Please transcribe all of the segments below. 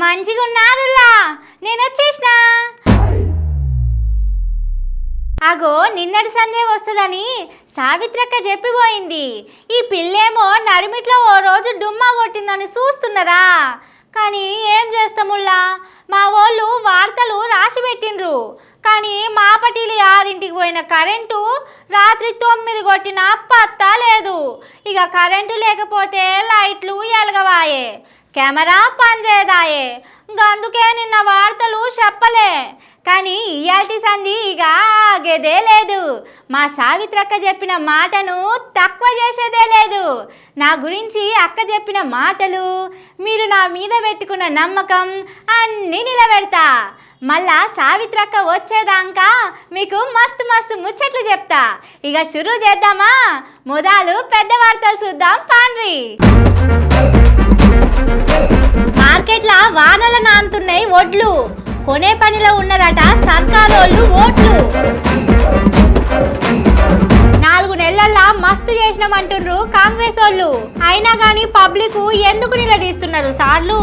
మంచిగా ఉన్నారులా నేను వచ్చేసిన. అగో నిన్నటి సందే వస్తుందని సావిత్రక్క చెప్పిపోయింది. ఈ పిల్లేమో నడిమిట్లో ఓ రోజు డుమ్మా కొట్టిందని చూస్తున్నారా? కానీ ఏం చేస్తాముల్లా? మా వాళ్ళు వార్తలు రాసి పెట్టిండ్రు. కానీ మా పటీలి ఆరింటికి పోయిన కరెంటు రాత్రి తొమ్మిది కొట్టిన పత్తా లేదు. ఇక కరెంటు లేకపోతే లైట్లు ఎలగవాయే. కెమెరా పనిచేయదాయే అందుకే నిన్న వార్తలు చెప్పలే. కానీ ఇయాల్టి సంధి ఇక ఆగేదే లేదు. మా సావిత్రక్క చెప్పిన మాటను తక్కువ చేసేదే లేదు. నా గురించి అక్క చెప్పిన మాటలు మీరు నా మీద పెట్టుకున్న నమ్మకం అన్నీ నిలబెడతా. మళ్ళా సావిత్రక్క వచ్చేదాకా మీకు మస్తు మస్తు ముచ్చట్లు చెప్తా. ఇక షురూ చేద్దామా? మొదలు పెద్ద వార్తలు చూద్దాం పాండ్రి మార్కెట్ల వానల నానుతున్నాయి ఒడ్లు కొనే పనిలో ఉన్నారట సర్కారోళ్ళు ఓట్లు. నాలుగు నెలల్లా మస్తు చేసినామంటుండ్రు కాంగ్రెస్ వాళ్ళు అయినా కానీ పబ్లిక్ ఎందుకు నిలదీస్తున్నారు సార్లు?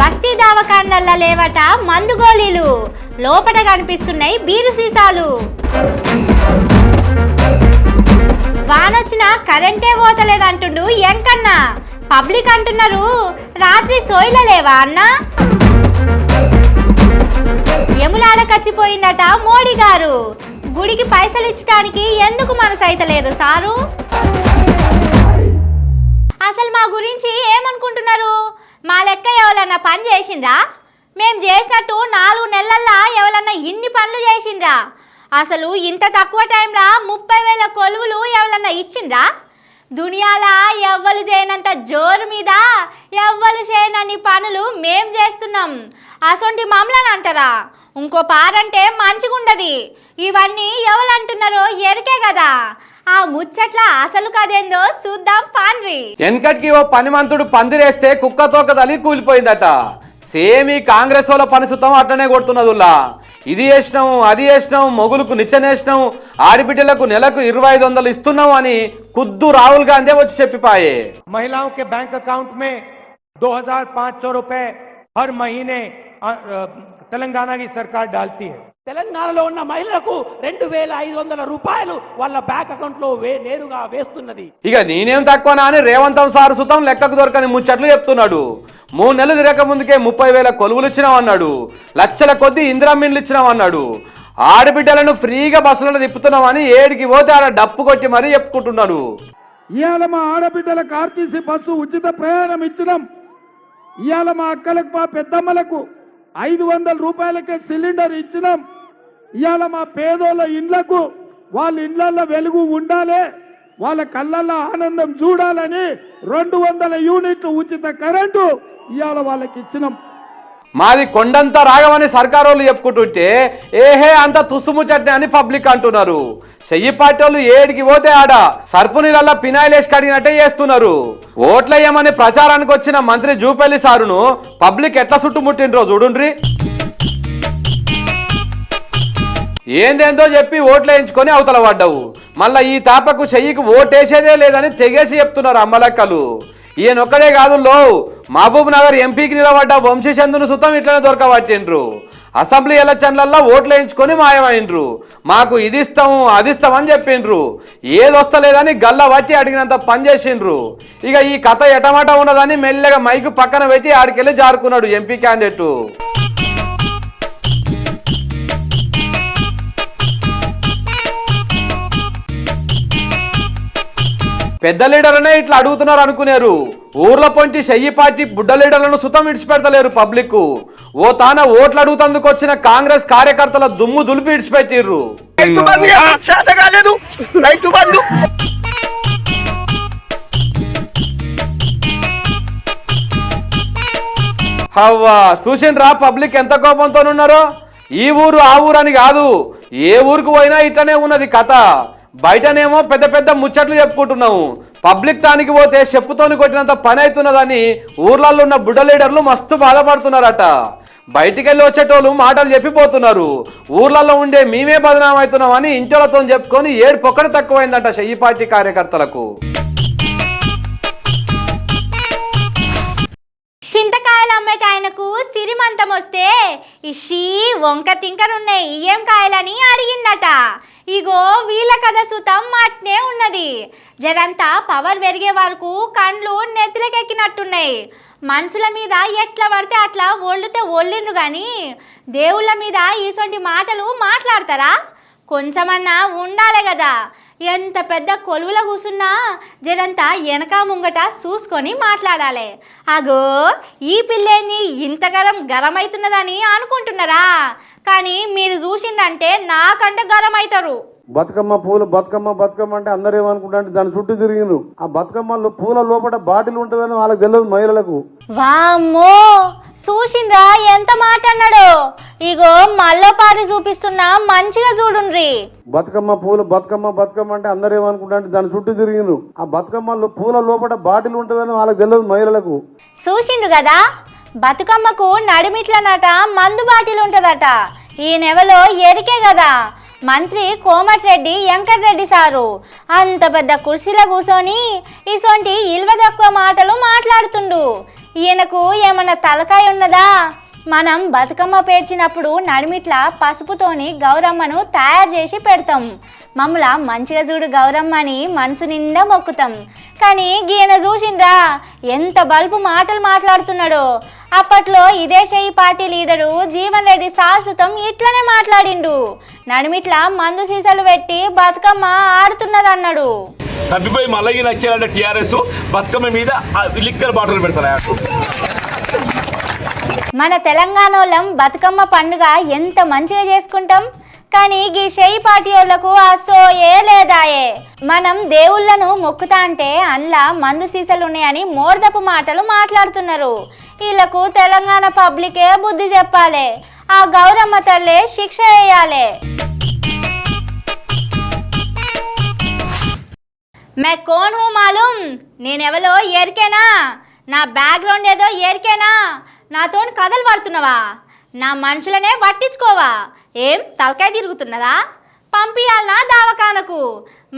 బస్తీ దావకాండల్లా లేవట మందు గోళీలు లోపట కనిపిస్తున్నాయి బీరు సీసాలు వానొచ్చిన కరెంటే పోతలేదంటుండు ఎంకన్నా. పబ్లిక్ అంటున్నారు రాత్రి సోయిల లేవా అన్న? ఎములాడ కచ్చిపోయిందట మోడీ గారు. గుడికి పైసలు ఇచ్చడానికి ఎందుకు మనసు అయితే లేదు సారు? అసలు మా గురించి ఏమనుకుంటున్నారు? మా లెక్క ఎవరన్నా పని చేసిండ్రా? మేము చేసినట్టు నాలుగు నెలల్లో ఎవరన్నా ఇన్ని పనులు చేసిండ్రా? అసలు ఇంత తక్కువ టైంలో ముప్పై వేల కొలువులు ఎవరన్నా ఇచ్చిండ్రా? దునియాలా ఎవ్వరు చేయనంత జోరు మీద ఎవ్వరు చేయనని పనులు మేం చేస్తున్నాం. అసొంటి మమ్మల్ని అంటారా? ఇంకో పారంటే మంచిగుండది. ఇవన్నీ ఎవరు అంటున్నారో ఎరికే కదా. ఆ ముచ్చట్ల అసలు కదేందో చూద్దాం పాండ్రి. వెనకటికి ఓ పనిమంతుడు పందిరేస్తే కుక్క తోక తలి కూలిపోయిందట. సేమ్ ఈ కాంగ్రెస్ వాళ్ళ పని సుతం అట్లనే కొడుతున్నదుల్లా ఇది వేసినాం అది వేసినాం మొగులకు నిచ్చనేసినాం ఆడిబిడ్డలకు నెలకు ఇరవై ఐదు వందలు ఇస్తున్నాం అని కుద్దు రాహుల్ గాంధీ వచ్చి చెప్పిపాయే महिलाओं के बैंक अकाउंट में 2500 रुपए हर महीने अ, अ, तेलंगाना की सरकार डालती है తెలంగాణలో ఉన్న మహిళలకు రెండు వేల ఐదు వందల రూపాయలు వాళ్ళ బ్యాంక్ అకౌంట్లో వే నేరుగా వేస్తున్నది. ఇక నేనేం తక్కువనా అని రేవంతం సారు సుతం లెక్కకు దొరకని ముచ్చట్లు చెప్తున్నాడు. మూడు నెలలు తిరగక ముందుకే ముప్పై వేల కొలువులు ఇచ్చినామన్నాడు లక్షల కొద్దీ ఇందిరామిన్లు ఇచ్చినామన్నాడు ఆడబిడ్డలను ఫ్రీగా బస్సులను తిప్పుతున్నామని ఏడికి పోతే ఆడ డప్పు కొట్టి మరీ చెప్పుకుంటున్నాడు. ఇవాళ మా ఆడబిడ్డలకు ఆర్టీసీ బస్సు ఉచిత ప్రయాణం ఇచ్చినాం. ఇవాళ మా అక్కలకు మా పెద్దమ్మలకు ఐదు వందల రూపాయలకే సిలిండర్ ఇచ్చినాం. ఇవాళ మా పేదోళ్ళ ఇండ్లకు వాళ్ళ ఇండ్లలో వెలుగు ఉండాలి వాళ్ళ కళ్ళల్లో ఆనందం చూడాలని రెండు వందల యూనిట్లు ఉచిత కరెంటు ఇవాళ వాళ్ళకి ఇచ్చినాం. మాది కొండంత రాగమని సర్కారోళ్ళు చెప్పుకుంటుంటే ఏహే అంత తుసుముచట్నే అని పబ్లిక్ అంటున్నారు. చెయ్యి పార్టీ వాళ్ళు ఏడికి పోతే ఆడ సర్పు నీళ్ళల్లో పినాయిలేసి కడిగినట్టే చేస్తున్నారు. ఓట్లయ్యమని ప్రచారానికి వచ్చిన మంత్రి జూపల్లి సారును పబ్లిక్ ఎట్లా చుట్టుముట్టిండ్రో చూడుండ్రి. ఏందేందో చెప్పి ఓట్లు వేయించుకొని అవతల పడ్డావు. మళ్ళా ఈ తాపకు చెయ్యికి ఓటేసేదే లేదని తెగేసి చెప్తున్నారు అమ్మలక్కలు ఈయన ఒక్కడే కాదు లో మహబూబ్ నగర్ ఎంపీకి నిలబడ్డ వంశీచందును సుతం ఇట్లనే దొరకబట్టిండ్రు. అసెంబ్లీ ఎలక్షన్లల్లో ఓట్లు వేయించుకొని మాయమైండ్రు. మాకు ఇది ఇస్తాము అది ఇస్తామని చెప్పిండ్రు. ఏది వస్తలేదని గల్ల పట్టి అడిగినంత పని చేసిండ్రు. ఇక ఈ కథ ఎటమాట ఉన్నదని మెల్లగా మైకు పక్కన పెట్టి ఆడికెళ్ళి జారుకున్నాడు ఎంపీ క్యాండిడేట్. పెద్ద లీడర్లనే ఇట్లా అడుగుతున్నారు అనుకునేరు. ఊర్ల పొంటి చెయ్యి పార్టీ బుడ్డ లీడర్లను సుతం విడిచిపెడతలేరు పబ్లిక్ ఓ తాన ఓట్లు అడుగుతందుకు వచ్చిన కాంగ్రెస్ కార్యకర్తల దుమ్ము దులిపి విడిచిపెట్టిర్రు. హవ్వా చూసిండ్రా పబ్లిక్ ఎంత కోపంతో ఉన్నారో ఈ ఊరు ఆ ఊరు అని కాదు ఏ ఊరికి పోయినా ఇట్లనే ఉన్నది కథ. బయటనేమో పెద్ద పెద్ద ముచ్చట్లు చెప్పుకుంటున్నాము పబ్లిక్ తానికి పోతే చెప్పుతోని కొట్టినంత పని అవుతున్నదని ఊర్లలో ఉన్న బుడ్డ లీడర్లు మస్తు బాధపడుతున్నారట. బయటికి వెళ్ళి వచ్చేటోళ్ళు మాటలు చెప్పిపోతున్నారు. ఊర్లలో ఉండే మేమే బదనాం అని ఇంటిలతో చెప్పుకొని ఏడు పొక్కడ తక్కువైందట షయ్యి పార్టీ కార్యకర్తలకు. చింతకాయలు సిరిమంతం వస్తే ఇషీ వంక తింకరున్నాయి ఇయ్యం కాయలని అడిగిందట. ఇగో వీళ్ళ కథ సుతం మాట్నే ఉన్నది. జరంతా పవర్ పెరిగే వరకు కండ్లు నెత్తిలకెక్కినట్టున్నాయి. మనుషుల మీద ఎట్లా పడితే అట్లా ఒళ్ళుతే ఒళ్ళిండ్రు కానీ దేవుళ్ళ మీద ఈసొంటి మాటలు మాట్లాడతారా? కొంచెమన్నా ఉండాలి కదా ఎంత పెద్ద కొలువుల కూసున్నా జరంతా వెనక ముంగట చూసుకొని మాట్లాడాలి. అగో ఈ పిల్లేని ఇంతగరం గరమైతున్నదని అనుకుంటున్నారా? కానీ మీరు చూసిందంటే నాకంటే గరం అవుతారు బతుకమ్మ పూలు బతుకమ్మ బతుకమ్మ అంటే అందరూ ఏమనుకుంటారంటే దాని చుట్టూ తిరిగిండ్రు. ఆ బతుకమ్మలో పూల లోపల బాటిల్ ఉంటుందని వాళ్ళకి తెలియదు మహిళలకు. వామ్మో చూసిండ్రా ఎంత మాట అన్నాడు. ఇగో మల్లపారి చూపిస్తున్నా మంచిగా చూడుండ్రి. బతుకమ్మ పూలు బతుకమ్మ బతుకమ్మ అంటే అందరూ ఏమనుకుంటారంటే దాని చుట్టూ తిరిగిండ్రు. ఆ బతుకమ్మలో పూల లోపల బాటిల్ ఉంటుందని వాళ్ళకి తెలియదు మహిళలకు. చూసిండ్రు కదా? బతుకమ్మకు నడిమిట్లనట మందు బాటిల్ ఉంటుందట. ఈ నెవలో ఎరికే కదా? మంత్రి కోమటిరెడ్డి వెంకటరెడ్డి సారు. అంత పెద్ద కుర్చీలో కూర్చొని ఇసొంటి ఇల్వ తక్కువ మాటలు మాట్లాడుతుండు. ఈయనకు ఏమన్నా తలకాయ ఉన్నదా? మనం బతుకమ్మ పేర్చినప్పుడు నడిమిట్ల పసుపుతోని గౌరమ్మను తయారు చేసి పెడతాం. మమ్మల మంచిగా చూడు గౌరమ్మని మనసు నిండా మొక్కుతాం. కానీ గీయన చూసిండ్రా ఎంత బల్బు మాటలు మాట్లాడుతున్నాడో. అప్పట్లో ఇదే చేయి పార్టీ లీడరు జీవన్ రెడ్డి శాశ్వతం ఇట్లనే మాట్లాడిండు. నడిమిట్ల మందు సీసాలు పెట్టి బతుకమ్మ ఆడుతున్నదన్నాడు. తప్పిపోయి మళ్ళీ నచ్చారంటే టీఆర్ఎస్ బతుకమ్మ మీద లిక్కర్ బాటిల్ పెడతారు? మన తెలంగాణోళ్ళం బతుకమ్మ పండుగ ఎంత మంచిగా చేసుకుంటాం? కానీ గీ షెయి పార్టీ అసో ఏ లేదాయే. మనం దేవుళ్ళను మొక్కుతా అంటే అందులో మందు సీసాలు ఉన్నాయని మోర్దపు మాటలు మాట్లాడుతున్నారు. వీళ్ళకు తెలంగాణ పబ్లికే బుద్ధి చెప్పాలి. ఆ గౌరమ్మ తల్లే శిక్ష వేయాలి. మే కోన్ హూ మాలూమ్? నేనెవలో? ఎరికేనా నా బ్యాక్గ్రౌండ్ ఏదో ఎరికేనా నాతో కథలు పడుతున్నావా? నా మనుషులనే పట్టించుకోవా? ఏం తలకాయ తిరుగుతున్నదా? పంపియాలనా దావకానకు?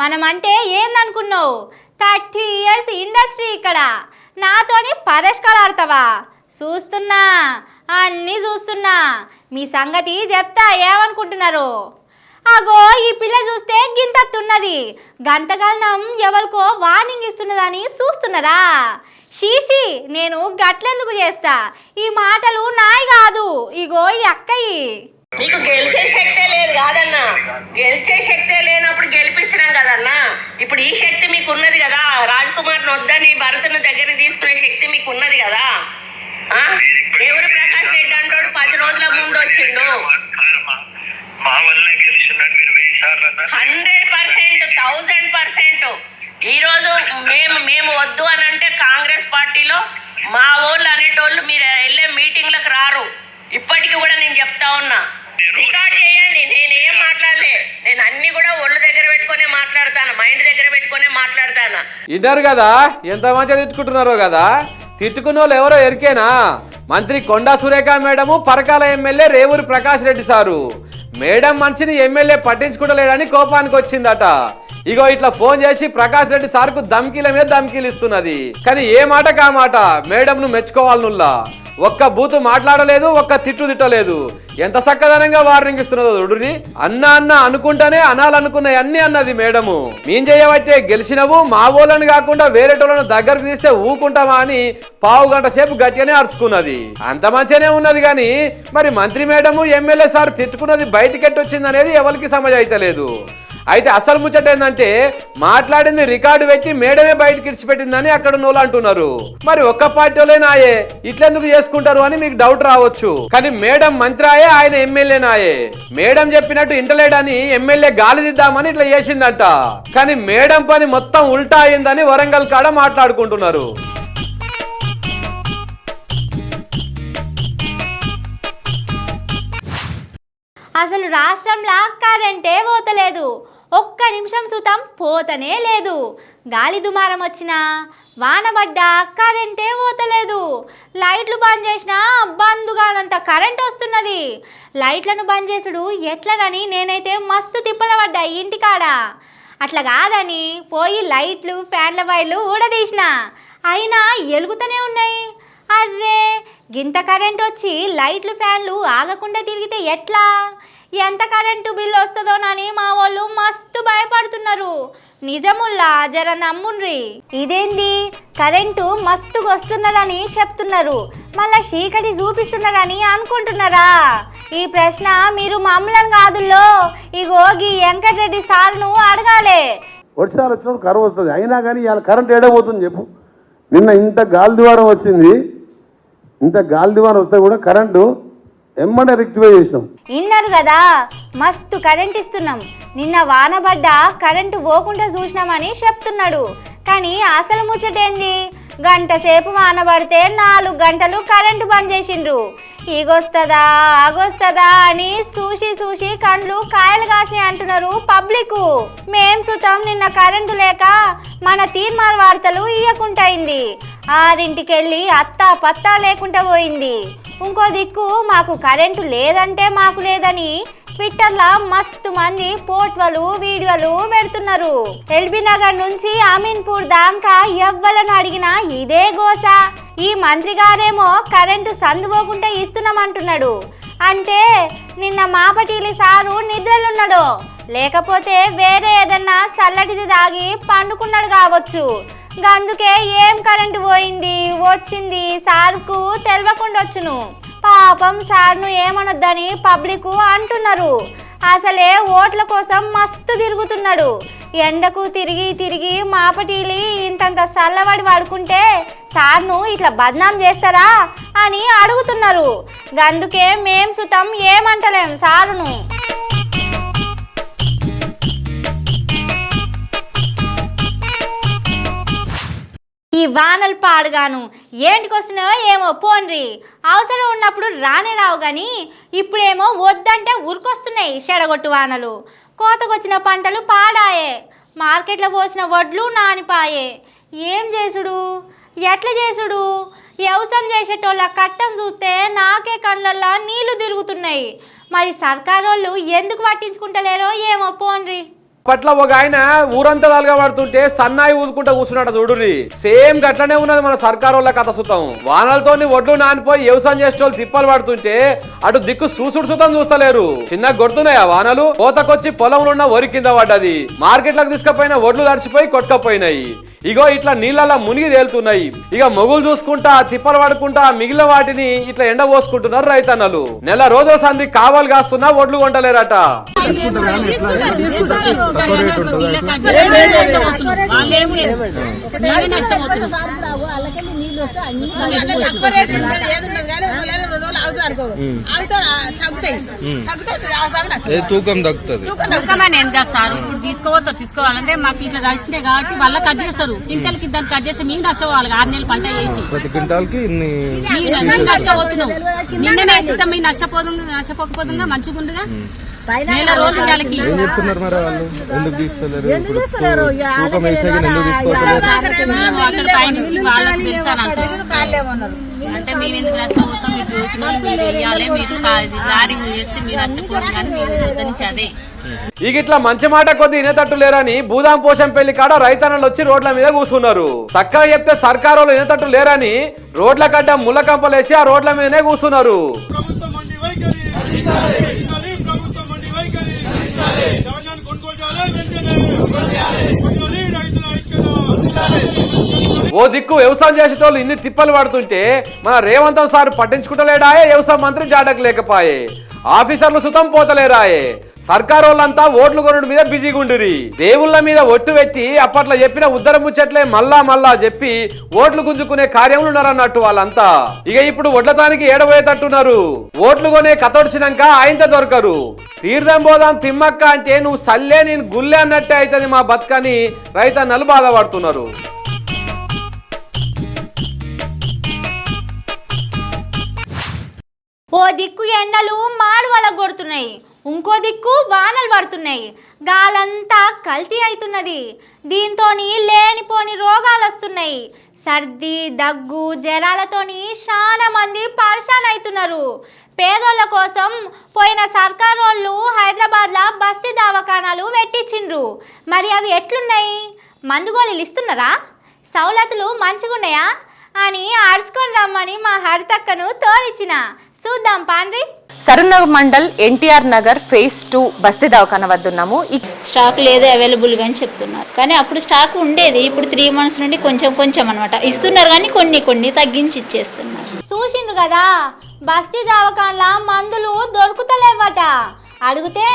మనమంటే ఏందనుకున్నావు? థర్టీ ఇయర్స్ ఇండస్ట్రీ ఇక్కడ. నాతోని పదష్కాలు ఆడతావా చూస్తున్నా అన్నీ చూస్తున్నా. మీ సంగతి చెప్తా ఏమనుకుంటున్నారు? అగో ఈ పిల్ల చూస్తే గింతత్తున్నది. గంతగలనం ఎవరికో వార్నింగ్ ఇస్తున్నదని చూస్తున్నారా షీషి నేను గట్లెందుకు చేస్తా? ఈ మాటలు నాయి కాదు. ఇగో ఈ అక్కయి మీకు గెలిచే శక్తే లేదు కాదన్నా. గెలిచే శక్తే లేనప్పుడు గెలిపించినాం కదన్నా. ఇప్పుడు ఈ శక్తి మీకు ఉన్నది కదా. రాజ్ కుమార్ వద్దని భరత్ను దగ్గర తీసుకునే శక్తి మీకు ఉన్నది కదా. ఆ? దేవుడు ప్రకాష్ రెడ్డి అంటోడు పది రోజుల ముందు వచ్చిండు. మా గెలిచినాడు మీరు వెయ్యి సార్లు అన్నారు హండ్రెడ్ పర్సెంట్ థౌజండ్ పర్సెంట్. ఈరోజు మేము మేము వద్దు అని అంటే కాంగ్రెస్ పార్టీలో మా వాళ్ళు అనేటోళ్ళు మీరు వెళ్ళే మీటింగ్లకు రారు. ఇప్పటికి కూడా నేను చెప్తా ఉన్నా. రికార్డ్ చేయండి. నేను ఏం మాట్లాడలే. నేను అన్ని కూడా ఒళ్ళు దగ్గర పెట్టుకునే మాట్లాడతాను. మైండ్ దగ్గర పెట్టుకునే మాట్లాడతాను. ఇన్నారు కదా? ఎంత మంచిగా తిట్టుకుంటున్నారో కదా? తిట్టుకున్న వాళ్ళు ఎవరో ఎరికేనా? మంత్రి Konda Surekha madam Parakala MLA Revuri Prakash Reddy sir. Madam మనిషిని ఎమ్మెల్యే పట్టించుకుంటలేడని కోపానికి వచ్చిందట. ఇగో ఇట్లా ఫోన్ చేసి ప్రకాష్ రెడ్డి సార్కు ధమ్కీల మీద ధమ్కీలు ఇస్తున్నది. కానీ ఏ మాట కా మాట? మేడంను మెచ్చుకోవాలి నుల్లా ఒక్క బూతు మాట్లాడలేదు ఒక్క తిట్టు తిట్టలేదు. ఎంత చక్కదనంగా వార్నింగ్ ఇస్తున్నదో చూడుని అన్న అన్న అనుకుంటానే అనాలనుకున్నాయి అన్ని అన్నది మేడము. మేం చేయబట్టే గెలిచినవు మా వాళ్ళని కాకుండా వేరేటోళ్ళను దగ్గరకు తీస్తే ఊకుంటామా అని పావు గంట సేపు గట్టిగానే అరుచుకున్నది. అంత మంచిగానే ఉన్నది కానీ మరి మంత్రి మేడము ఎమ్మెల్యే సార్ తిట్టుకున్నది బయటికెట్టి వచ్చింది అనేది ఎవరికి సమజ్ అయితే లేదు అయితే అసలు ముచ్చట ఏంటంటే మాట్లాడింది రికార్డు పెట్టి మేడమే బయటకి ఇడిచిపెట్టిందని అక్కడ నోళ్ళు అంటున్నారు. మరి ఒక్క పార్టీలే నాయే ఇట్లెందుకు చేసుకుంటారు అని మీకు డౌట్ రావచ్చు. కానీ మేడం మంత్రాయే ఆయన ఎమ్మెల్యే నాయే. మేడం చెప్పినట్టు ఇంటలేడని ఎమ్మెల్యే గాలి దిద్దామని ఇట్లా చేసిందంట. కానీ మేడం పని మొత్తం ఉల్టా అయిందని వరంగల్ కాడ మాట్లాడుకుంటున్నారు. అసలు రాష్ట్రంలో కరెంటే పోతలేదు. ఒక్క నిమిషం సుతం పోతనే లేదు. గాలి దుమారం వచ్చినా వాన పడ్డా కరెంటే పోతలేదు. లైట్లు బంద్ చేసినా బందుగానంత కరెంట్ వస్తున్నది. లైట్లను బంద్ చేసుడు ఎట్లనని నేనైతే మస్తు తిప్పల పడ్డా ఇంటికాడ. అట్లా కాదని పోయి లైట్లు ఫ్యాన్ల వైర్లు ఊడదీసిన. అయినా ఎలుగుతూనే ఉన్నాయి. అర్రే గింత కరెంట్ వచ్చి లైట్లు ఫ్యాన్లు ఆగకుండా తిరిగితే ఎట్లా? ఎంత కరెంటు బిల్లు వస్తుందోనని మా వాళ్ళు మస్తు భయపడుతున్నారు. నిజముల్లా జర నమ్ముండ్రి. ఇదేంది? కరెంటు మస్తుగా వస్తున్నదని చెప్తున్నారు. మళ్ళా చీకటి చూపిస్తున్నారని అనుకుంటున్నారా? ఈ ప్రశ్న మీరు మమ్మల్ని కాదుల్లో. ఇగో గీ వెంకటరెడ్డి సార్ను అడగాలే. వర్షాలు వచ్చినప్పుడు కరువు వస్తుంది. అయినా కానీ ఇవాళ కరెంట్ ఏడబోతుంది చెప్పు. నిన్న ఇంత గాలి దివారం వచ్చింది. ఇంత గాలి దివారం వస్తే కూడా కరెంటు ఎమ్మడే రెక్టిఫై చేసినాం. విన్నారు కదా మస్తు కరెంట్ ఇస్తున్నాం. నిన్న వాన పడ్డ కరెంటు పోకుండా చూసినామని చెప్తున్నాడు. కానీ అసలు ముచ్చటేంది? గంట సేపు వాన పడితే నాలుగు గంటలు కరెంటు బంద్ చేసిండ్రు. ఈగొస్తుందా ఆగొస్తుందా అని చూసి చూసి కండ్లు కాయలు కాసినాయి అంటున్నారు పబ్లిక్. మేం సుతం నిన్న కరెంటు లేక మన తీర్మాన వార్తలు ఇయ్యకుంటైంది. ఆరింటికెళ్ళి అత్తా పత్తా లేకుండా పోయింది. ఇంకో దిక్కు మాకు కరెంటు లేదంటే మాకు లేదని ట్విట్టర్లో మస్తు మంది పోట్వలు వీడియోలు పెడుతున్నారు. ఎల్బీ నగర్ నుంచి అమీన్పూర్ దాకా ఎవ్వలను అడిగినా ఇదే గోస. ఈ మంత్రి గారేమో కరెంటు సందుపోకుంటే ఇస్తున్నామంటున్నాడు. అంటే నిన్న మాపటీలి సారు నిద్రలున్నాడు. లేకపోతే వేరే ఏదన్నా చల్లటిది దాగి పండుకున్నాడు కావచ్చు. అందుకే ఏం కరెంటు పోయింది వచ్చింది సార్కు తెలవకుండా వచ్చును పాపం సార్ను ఏమనొద్దని పబ్లిక్ అంటున్నారు. అసలే ఓట్ల కోసం మస్తు తిరుగుతున్నాడు. ఎండకు తిరిగి తిరిగి మాపటీలి ఇంతంత చల్లబడి పడుకుంటే సార్ను ఇట్లా బద్నాం చేస్తారా అని అడుగుతున్నారు. అందుకే మేం సుతం ఏమంటలేం సారును. ఈ వానలు పాడుగాను. ఏంటికి వస్తున్నావో ఏమో పోన్రి. అవసరం ఉన్నప్పుడు రానే రావు కానీ ఇప్పుడేమో వద్దంటే ఉరికొస్తున్నాయి చెడగొట్టు వానలు. కోతకొచ్చిన పంటలు పాడాయే. మార్కెట్లో పోసిన వడ్లు నానిపాయే. ఏం చేసుడు? ఎట్లా చేసుడు? వ్యవసాయం చేసేటోళ్ళ కట్టం చూస్తే నాకే కళ్ళల్లో నీళ్ళు తిరుగుతున్నాయి. మరి సర్కారోళ్ళు ఎందుకు పట్టించుకుంటలేరో ఏమో పోన్రి. పట్ల ఒక ఆయన ఊరంతా తలగా పడుతుంటే సన్నాయి ఊదుకుంటా కూర్చున్నాడు చూడుని సేమ్ గట్లనే ఉన్నది మన సర్కారు వాళ్ళ కథ సుతం. వానలతో ఒడ్లు నానిపోయి వ్యవసాయం చేసే వాళ్ళు తిప్పలు పడుతుంటే అటు దిక్కు సూసుడు సుతం చూస్తలేరు. చిన్న గొడుతున్నాయా వానలు? కోతకొచ్చి పొలంలో ఉన్న వరి కింద పడ్డది. మార్కెట్లకు తీసుకపోయిన ఒడ్లు తడిచిపోయి కొట్టుకపోయినాయి. ఇగో ఇట్లా నీళ్ళలా మునిగి తేలుతున్నాయి. ఇక మొగులు చూసుకుంటా తిప్పలు పడుకుంటా మిగిలిన వాటిని ఇట్లా ఎండ పోసుకుంటున్నారు రైతన్నలు. నెల రోజుల సంధి కావాలి కాస్తున్నా ఒడ్లు కొంటలేరట. తూకం తగ్గుతుంది? తక్కువమని ఏం చేస్తారు ఇప్పుడు తీసుకోవద్దు తీసుకోవాలంటే మాకు ఇట్లా నడిచినాయి కాబట్టి వాళ్ళ కట్ చేస్తారు. క్వింటల్కి దాన్ని కట్ చేస్తే మేము నష్టపోవాలి ఆరు నెలలు పంట వేసి ప్రతి క్వింటాల్కి మేము నష్టపోతున్నాం నిన్ననే నష్టపోదు నష్టపోకపోతుందా? మంచిగుండగా నెల రోజులు నెలకి. ఏం చెప్తున్నారు మరి వాళ్ళు? ఎందుకు తీస్తలేరు ఇప్పుడు తూ- తూకం వేసాక ఎందుకు తీసుకోవట్లేదు మేము అక్కడ పైనుంచి వాళ్ళకి తెలుసాను అంటారు అంటే మేము ఎందుకు నష్టపోతాం మీరు దోచిన మీరు వేయాలి మీరు కా- లారీ చేస్తే మీరు నష్టపోతాం కానీ మీరు వద్దనించి అదే. ఇక ఇట్లా మంచి మాట కొద్ది ఇనేతట్టు లేరని భూదాం పోషం పెళ్ళి కాడ రైతన్నలు వచ్చి రోడ్ల మీద కూర్చున్నారు. చక్కగా చెప్తే సర్కారు వాళ్ళు ఇనేతట్టు లేరని రోడ్ల కడ్డ ముళ్ళ కంపలేసి ఆ రోడ్ల మీదనే కూర్చున్నారు. ఓ దిక్కు వ్యవసాయం చేసేటోళ్ళు ఇన్ని తిప్పలు పడుతుంటే మన రేవంతం సార్ పట్టించుకుంటలేడాయే వ్యవసాయ మంత్రి జాడకు లేకపాయే. ఆఫీసర్లు సుతం పోతలేరాయే. సర్కార్ వాళ్ళంతా ఓట్లు కొనుడు మీద బిజీగా ఉండిరి దేవుళ్ళ మీద ఒట్టు పెట్టి అప్పట్లో చెప్పిన ఉద్దర ముచ్చట్లే మళ్ళా మళ్ళా చెప్పి ఓట్లు గుంజుకునే కార్యములు ఉన్నారన్నట్టు వాళ్ళంతా. ఇక ఇప్పుడు ఒడ్లతానికి ఏడబోయేటట్టున్నారు. ఓట్లు కొనే కతొడిచినాక ఆయనతో దొరకరు. తీర్థం పోదాం తిమ్మక్క అంటే నువ్వు సల్లే నేను గుల్లే అన్నట్టే అవుతుంది మా బతుకని రైతన్నలు బాధపడుతున్నారు. ఓ దిక్కు ఎండలు మాడు కొడుతున్నాయి ఇంకో దిక్కు వానలు పడుతున్నాయి. గాలంతా కల్తీ అవుతున్నది దీంతో లేనిపోని రోగాలు వస్తున్నాయి సర్ది దగ్గు జ్వరాలతోని చాలా మంది పరిశాన్ అవుతున్నారు పేదోళ్ళ కోసం పోయిన సర్కార్ వాళ్ళు హైదరాబాద్లో బస్తీ దవాఖానాలు పెట్టించిండ్రు. మరి అవి ఎట్లున్నాయి? మందుగోళీలు ఇస్తున్నారా? సౌలతులు మంచిగున్నాయా? అని అడుచుకొని రమ్మని మా హరితక్కను తోలిచిన చూద్దాం పాండ్రి. సరూర్నగర్ మండల్ ఎన్టీఆర్ నగర్ ఫేజ్ టూ బస్తీ దవాఖాన వద్ద ఉన్నాము. ఈ- స్టాక్ లేదు అవైలబుల్గా అని చెప్తున్నారు. కానీ అప్పుడు స్టాక్ ఉండేది. ఇప్పుడు త్రీ మంత్స్ నుండి కొంచెం కొంచెం అనమాట ఇస్తున్నారు కానీ కొన్ని కొన్ని తగ్గించి ఇచ్చేస్తున్నారు. చూసిండు కదా? బస్తీ దవాఖాన్ల మందులు దొరుకుతలేవట. అడిగితే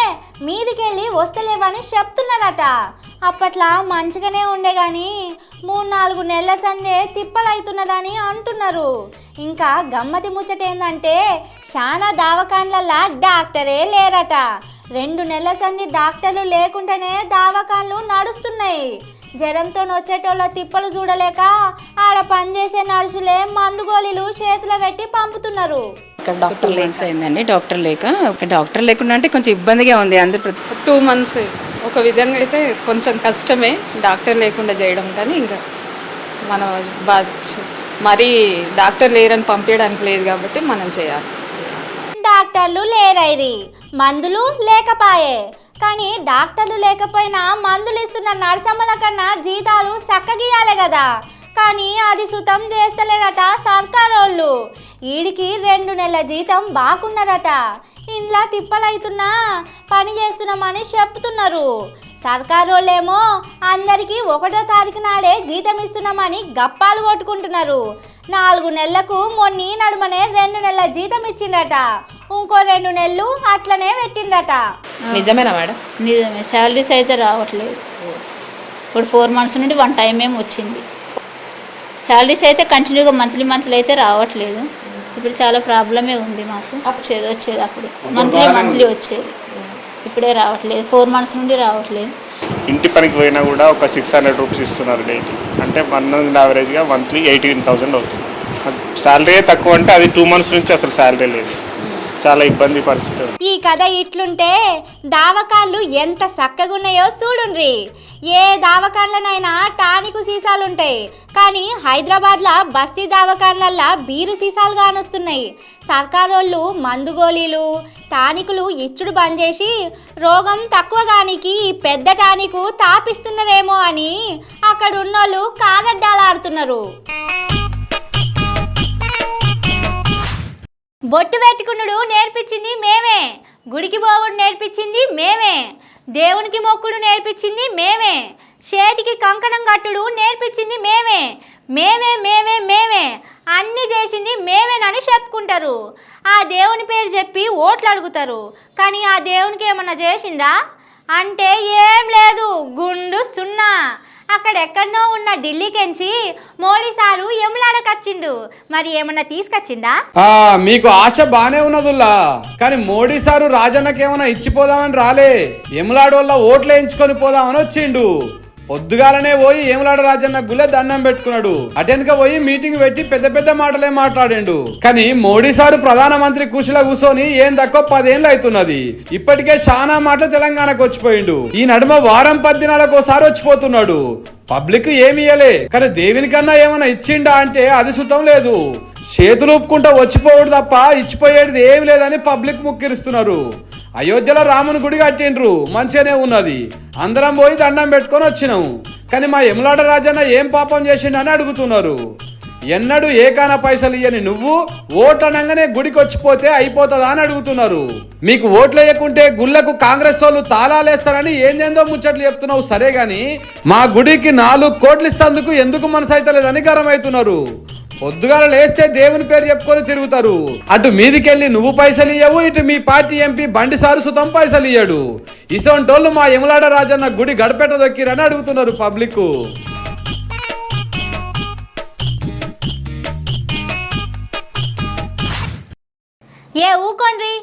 మీదికెళ్ళి వస్తలేవని చెప్తున్నారట. అప్పట్లో మంచిగానే ఉండే కానీ మూడు నాలుగు నెలల సందే తిప్పలవుతున్నదని అంటున్నారు. ఇంకా గమ్మతి ముచ్చట ఏంటంటే చాలా దవాఖాన్లల్లా డాక్టరే లేరట. రెండు నెలల సంది డాక్టర్లు లేకుండానే దవాఖాన్లు నడుస్తున్నాయి. జ్వరంతో వచ్చేటోళ్ళ తిప్పలు చూడలేక ఆడ పనిచేసే నర్సులే మందు గోళీలు చేతిలో పెట్టి పంపుతున్నారు. ఇక్కడ డాక్టర్ మంత్స్ అయిందండి డాక్టర్ లేక. డాక్టర్ లేకుండా అంటే కొంచెం ఇబ్బందిగా ఉంది అందరు టూ మంత్స్ ఒక విధంగా అయితే కొంచెం కష్టమే డాక్టర్ లేకుండా చేయడం కానీ ఇంకా మన బాధ్య మరీ డాక్టర్ లేరని పంపించడానికి లేదు కాబట్టి మనం చేయాలి. డాక్టర్లు లేరైరి మందులు లేకపాయే. కానీ డాక్టర్లు లేకపోయినా మందులు ఇస్తున్న నర్సమ్మల కన్నా జీతాలు సక్కగియాలే కదా. కానీ అది సుతం చేస్తలేరట సర్కారోళ్ళు. ఈడికి రెండు నెలల జీతం బాగున్నారట. ఇంట్లో తిప్పలైతున్నా పని చేస్తున్నామని చెప్తున్నారు. సర్కారోళ్ళేమో అందరికీ ఒకటో తారీఖు నాడే జీతం ఇస్తున్నామని గప్పాలు కొట్టుకుంటున్నారు. నాలుగు నెలలకు మొన్నీ నడుమనే రెండు నెలల జీతం ఇచ్చిండట ఇంకో రెండు నెలలు అట్లనే పెట్టిండట నిజమేనా మేడం? నిజమే. శాలరీస్ అయితే రావట్లేదు. ఇప్పుడు ఫోర్ మంత్స్ నుండి వన్ టైం ఏం వచ్చింది. శాలరీస్ అయితే కంటిన్యూగా మంత్లీ మంత్లీ అయితే రావట్లేదు. ఇప్పుడు చాలా ప్రాబ్లమే ఉంది మాకు. వచ్చేది వచ్చేది అప్పుడు. మంత్లీ మంత్లీ వచ్చేది. ఇప్పుడే రావట్లేదు. ఫోర్ మంత్స్ నుండి రావట్లేదు. ఇంటి పనికి పోయినా కూడా ఒక సిక్స్ హండ్రెడ్ రూపీస్ ఇస్తున్నారు డైలీ అంటే వన్ మంత్ యావరేజ్గా మంత్లీ ఎయిటీన్ థౌసండ్ అవుతుంది. శాలరీ తక్కువ అంటే అది టూ మంత్స్ నుంచి అసలు శాలరీ లేదు. చాలా ఇబ్బంది పరిస్థితి. ఈ కథ ఇట్లుంటే దావకాళ్ళు ఎంత చక్కగున్నాయో చూడుండ్రి. ఏ దావకాన్లనైనా టానికు సీసాలుంటాయి. కానీ హైదరాబాద్లో బస్తీ దావకాన్లల్లా బీరు సీసాలు కానొస్తున్నాయి సర్కారోళ్ళు మందు గోళీలు టానికులు ఇచ్చుడు బంద్ చేసి రోగం తక్కువ కానికి ఈ పెద్ద టానికు తాపిస్తున్నారేమో అని అక్కడ ఉన్నోళ్ళు కాదడ్డాలాడుతున్నారు బొట్టు పెట్టుకున్నాడు నేర్పించింది మేమే. గుడికి పోవుడు నేర్పించింది మేమే. దేవునికి మొక్కుడు నేర్పించింది మేమే. చేతికి కంకణం కట్టుడు నేర్పించింది మేమే. మేమే మేమే మేమే. అన్నీ చేసింది మేమేనని చెప్పుకుంటారు. ఆ దేవుని పేరు చెప్పి ఓట్లు అడుగుతారు. కానీ ఆ దేవునికి ఏమన్నా చేసిందా? అంటే ఏం లేదు గుండు సున్నా. అక్కడెక్కడనో ఉన్న ఢిల్లీకెంచి మోడీ సారు ఎములాడకొచ్చిండు మరి ఏమన్నా తీసుకొచ్చిందా ఆ, మీకు ఆశ బానే ఉన్నదుల్లా. కానీ మోడీ సారు రాజన్నకేమైనా ఇచ్చిపోదామని రాలే. ఎములాడోళ్ళ ఓట్లు వేయించుకొని పోదామని వచ్చిండు. పొద్దుగాలనే పోయి ఏములాడ రాజన్న గుళ్ళ దండం పెట్టుకున్నాడు. అటెన్క పోయి మీటింగ్ పెట్టి పెద్ద పెద్ద మాటలే మాట్లాడిండు. కానీ మోడీ సారు ప్రధానమంత్రి కుర్చీలో కూర్చొని ఏం తక్కువ పదేళ్ళు అవుతున్నది. ఇప్పటికే చాలా మాటలు తెలంగాణకు వచ్చిపోయిండు. ఈ నడుమ వారం పద్దినాలకు ఒకసారి వచ్చిపోతున్నాడు. పబ్లిక్ ఏమి ఇయ్యలే. కానీ దేవునికన్నా ఏమైనా ఇచ్చిండా అంటే అది సుతం లేదు. చేతులు ఊపుకుంటా వచ్చిపోవడు తప్ప ఇచ్చిపోయేది ఏమి లేదని పబ్లిక్ ముక్కిరిస్తున్నారు. అయోధ్యలో రాముని గుడి కట్టిండ్రు మంచిగానే ఉన్నది. అందరం పోయి దండం పెట్టుకొని వచ్చినాము. కానీ మా యములాడ రాజన్న ఏం పాపం చేసిండు అని అడుగుతున్నారు. ఎన్నడూ ఏకాన పైసలు ఇయ్యని నువ్వు ఓట్లు అనగానే గుడికి వచ్చిపోతే అయిపోతుందా అని అడుగుతున్నారు. మీకు ఓట్లు వేయకుంటే గుళ్ళకు కాంగ్రెస్ వాళ్ళు తాళాలేస్తారని ఏందేందో ముచ్చట్లు చెప్తున్నావు సరే గాని మా గుడికి నాలుగు కోట్లు ఇస్తందుకు ఎందుకు మనసు అవుతలేదని గరమవుతున్నారు పొద్దుగాల లేస్తే దేవుని పేరు చెప్పుకొని తిరుగుతారు. అటు మీదికెళ్ళి నువ్వు పైసలు ఇయ్యవు ఇటు మీ పార్టీ ఎంపీ బండి సారు సుతం పైసలు ఇయ్యాడు. ఇసొంటోళ్ళు మా యములాడ రాజన్న గుడి గడపెట్ట దొక్కిరని అడుగుతున్నారు పబ్లిక్ ఏ ఊకోండ్రి?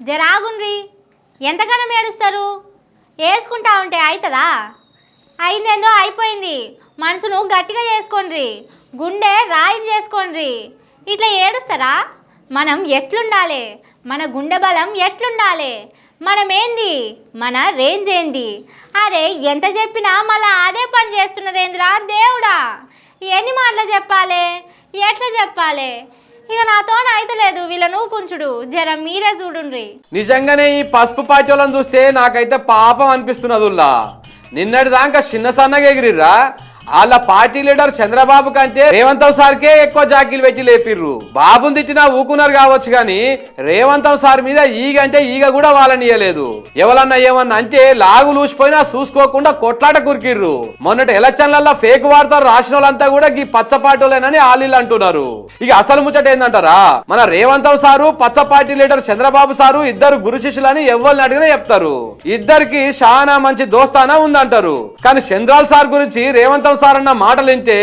జరాగుండ్రి ఎంతగానో ఏడుస్తారు? వేసుకుంటా ఉంటే అవుతుందా అయిందేందో అయిపోయింది. మనసును గట్టిగా చేసుకోండి గుండె రాయిని చేసుకోండి. ఇట్లా ఏడుస్తారా? మనం ఎట్లుండాలి? మన గుండె బలం ఎట్లుండాలి? మనమేంది? మన రేంజ్ ఏంది? అరే ఎంత చెప్పినా మళ్ళీ అదే పని చేస్తున్నదేంద్రా దేవుడా? ఎన్ని మాటలు చెప్పాలి? ఎట్లా చెప్పాలి? ఇక నాతో అయితలేదు వీళ్ళను కుంచుడు జర మీరే చూడుండ్రి. నిజంగానే ఈ పసుపు పార్టీ చూస్తే నాకైతే పాపం అనిపిస్తున్నది ఉల్లా. నిన్నటి దాకా చిన్న సన్నగా ఎగిరిర్రా? వాళ్ళ పార్టీ లీడర్ చంద్రబాబు కంటే రేవంత్ సార్కే ఎక్కువ జాకీలు పెట్టి లేపిర్రు. బాబుని తిట్టినా ఊకున్నారు కావచ్చు కానీ రేవంత్ సార్ మీద ఈగ అంటే ఈగ కూడా వాళ్ళనియలేదు ఎవరన్నా ఏమన్నా అంటే లాగు లూసిపోయినా చూసుకోకుండా కొట్లాట కురికిర్రు. మొన్నటి ఎలక్షన్లలో ఫేక్ వార్తలు రాసిన వాళ్ళంతా కూడా ఈ పచ్చపాటులేనని ఆలీలు అంటున్నారు. ఇక అసలు ముచ్చట ఏందంటారా? మన రేవంత్ సారు పచ్చ పార్టీ లీడర్ చంద్రబాబు సారు ఇద్దరు గురు శిష్యులని ఎవరిని అడిగినా చెప్తారు. ఇద్దరికి చాలా మంచి దోస్తానా ఉందంటారు. కానీ చంద్రాల్ సార్ గురించి రేవంత్ సార్ అన్న మాటలు వింటే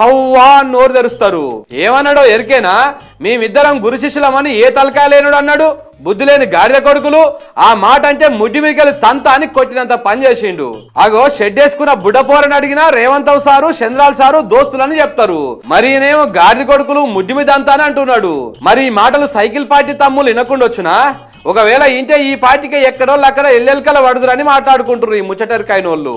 హవ్వా నోరు తెరుస్తారు. ఏమన్నాడో ఎరికేనా? మేమిద్దరం గురు శిష్యులమని ఏ తలకాయ లేనుడు అన్నాడు? బుద్ధి లేని గాడిద కొడుకులు ఆ మాట అంటే ముడ్డి మిగలి తంత అని కొట్టినంత పని చేసిండు. అగో షెడ్ వేసుకున్న బుడ్డపోరని అడిగినా రేవంత్ సారు చంద్రాల్ సారు దోస్తులని చెప్తారు. మరి నేమో గాడిద కొడుకులు ముడ్డి మీద అంతా అని అంటున్నాడు. మరి ఈ మాటలు సైకిల్ పార్టీ తమ్ములు వినకుండా వచ్చినా ఒకవేళ ఇంటే ఈ పార్టీకి ఎక్కడో అక్కడ ఎల్లెల్కల పడుదురని మాట్లాడుకుంటారు ఈ ముచ్చటరికాయన వాళ్ళు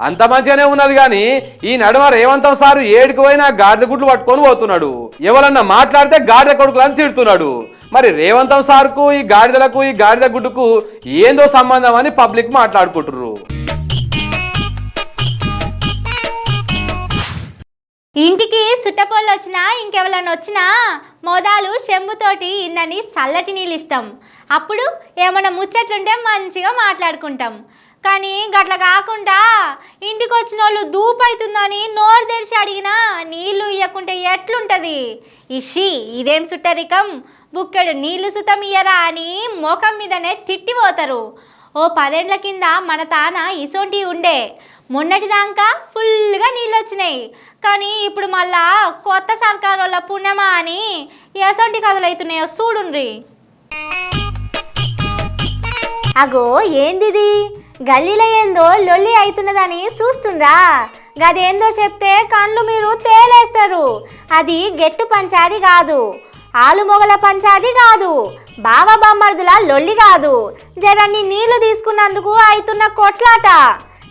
అంత మంచిగానే ఉన్నది కానీ ఈ నడుమ రేవంతం సారు ఏడుకు పోయినా గాడిద గుడ్లు పట్టుకొని పోతున్నాడు. ఎవరన్నా మాట్లాడితే గాడిద కొడుకులని తిడుతున్నాడు. మరి రేవంతం సార్కు ఈ గాడిదలకు ఈ గాడిద గుడ్డుకు ఏందో సంబంధం అని పబ్లిక్ మాట్లాడుకుంటున్నారు ఇంటికి సుట్టపోళ్ళు వచ్చినా ఇంకెవరన్నా వచ్చినా మోదాలు చెంబుతోటి ఇన్నని చల్లటి నీళ్ళు ఇస్తాం అప్పుడు ఏమైనా ముచ్చట్లుంటే మంచిగా మాట్లాడుకుంటాం. కానీ గట్ల కాకుండా ఇంటికి వచ్చిన వాళ్ళు దూపైతుందని నోరు తెరిచి అడిగినా నీళ్ళు ఇవ్వకుంటే ఎట్లుంటుంది? ఇషి ఇదేం సుట్టరికం? బుక్కెడు నీళ్ళు సుతం ఇయ్యరా అని మోకం మీదనే తిట్టిపోతారు. ఓ పదేండ్ల కింద మన తాన ఇసొంటి ఉండే. మొన్నటిదాకా ఫుల్గా నీళ్ళు వచ్చినాయి కానీ ఇప్పుడు మళ్ళా కొత్త సర్కారు వాళ్ళ పుణ్యమా అని ఎసొంటి కథలు అవుతున్నాయో చూడుండ్రి అగో ఏందిది? గల్లీలో ఏందో లొల్లి అవుతున్నదని చూస్తుండ్రా. గదేందో చెప్తే కళ్ళు మీరు తేలేస్తారు. అది గెట్టు పంచాది కాదు. ఆలుమొగల పంచాది కాదు. బావ బామ్మర్దుల లొల్లి కాదు. జరన్ని నీళ్ళు తీసుకున్నందుకు అవుతున్న కొట్లాట.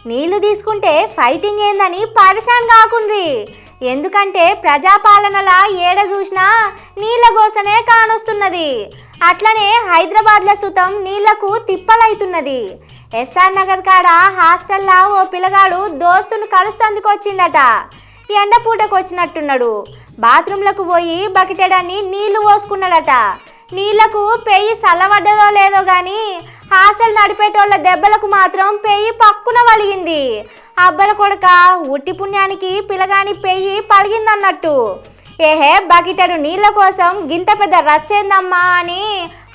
నీళ్ళు తీసుకుంటే ఫైటింగ్ ఏందని పరిశాన్ కాకుండ్రి. ఎందుకంటే ప్రజాపాలనలా ఏడ చూసినా నీళ్ళ గోసనే కానొస్తున్నది. అట్లనే హైదరాబాద్ల సుతం నీళ్ళకు తిప్పలైతున్నది. ఎస్ఆర్ నగర్ కాడ హాస్టల్లా ఓ పిల్లగాడు దోస్తును కలుస్తందుకు వచ్చిండట ఎండపూటకు వచ్చినట్టున్నాడు బాత్రూంలకు పోయి బకెటెడని నీళ్ళు పోసుకున్నాడట. నీళ్ళకు పెయ్యి చల్లబడ్డదో లేదో గాని హాస్టల్ నడిపేటోళ్ళ దెబ్బలకు మాత్రం పెయ్యి పక్కున వలిగింది. అబ్బల కొడక ఉట్టి పుణ్యానికి పిల్లగాని పెయ్యి పలిగిందన్నట్టు. ఏహే బకిటెడు నీళ్ళ కోసం గింత పెద్ద రచ్చేందమ్మా అని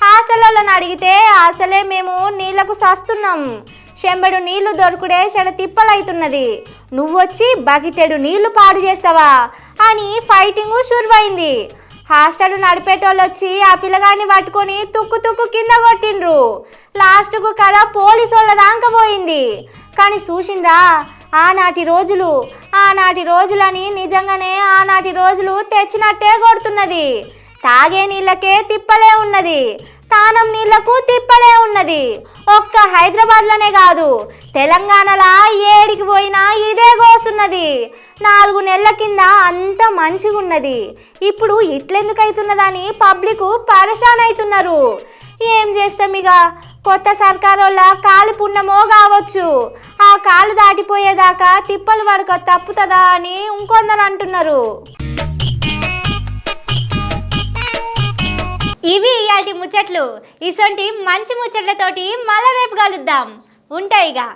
హాస్టల్లోని అడిగితే అసలే మేము నీళ్ళకు సస్తున్నాం. చెంబెడు నీళ్ళు దొరుకుడే చెడ తిప్పలైతున్నది. నువ్వొచ్చి బకిటెడు నీళ్ళు పాడు చేస్తావా? అని ఫైటింగ్ షురువైంది. హాస్టల్ నడిపేటోళ్ళు వచ్చి ఆ పిల్లగాన్ని పట్టుకొని తుక్కు తుక్కు కింద కొట్టిండ్రు. లాస్ట్కు కథ పోలీసు వాళ్ళ దాకా పోయింది. కానీ చూసిందా ఆనాటి రోజులు ఆనాటి రోజులని నిజంగానే ఆనాటి రోజులు తెచ్చినట్టే కొడుతున్నది. తాగే నీళ్ళకే తిప్పలే ఉన్నది. తానం నీళ్ళకు తిప్పలే ఉన్నది. ఒక్క హైదరాబాద్లోనే కాదు తెలంగాణలా ఏడికి పోయినా ఇదే గోసున్నది. నాలుగు నెలల కింద అంత మంచిగున్నది. ఇప్పుడు ఇట్లెందుకు అవుతున్నదని పబ్లిక్ పరేషాన్ అవుతున్నారు ఏం చేస్తాం ఇక కొత్త సర్కారోళ్ళ కాలు పుణ్యమో కావచ్చు. ఆ కాలు దాటిపోయేదాకా తిప్పలు పడక తప్పుతుందా అని ఇంకొందరు అంటున్నారు. ఇవి ఇయాటి ముచ్చట్లు. ఇసొంటి మంచి ముచ్చట్లతోటి మళ్ళా రేపు కలుద్దాం. ఉంటాయిగా.